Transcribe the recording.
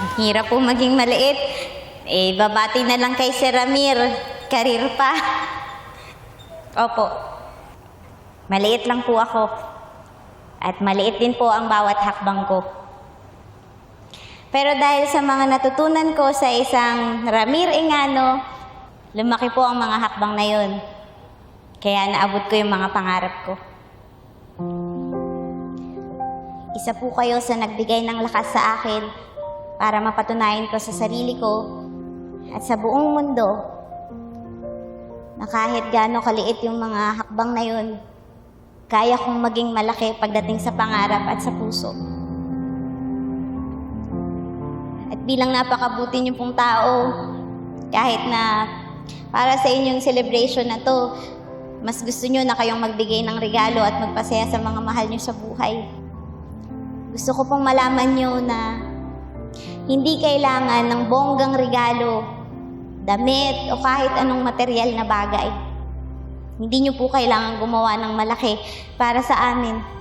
Hirap po maging maliit. Eh, babati na lang kay Sir Ramir. Karir pa. Opo. Maliit lang po ako. At maliit din po ang bawat hakbang ko. Pero dahil sa mga natutunan ko sa isang Ramir Engano, lumaki po ang mga hakbang na yun. Kaya naabot ko yung mga pangarap ko. Isa po kayo sa nagbigay ng lakas sa akin para mapatunayan ko sa sarili ko at sa buong mundo na kahit gaano kaliit yung mga hakbang na yun, kaya kong maging malaki pagdating sa pangarap at sa puso. At bilang napakabuti niyo pong tao, kahit na para sa inyong celebration na to, mas gusto niyo na kayong magbigay ng regalo at magpasaya sa mga mahal niyo sa buhay. Gusto ko pong malaman niyo na hindi kailangan ng bonggang regalo, damit o kahit anong material na bagay. Hindi niyo po kailangan gumawa ng malaki para sa amin.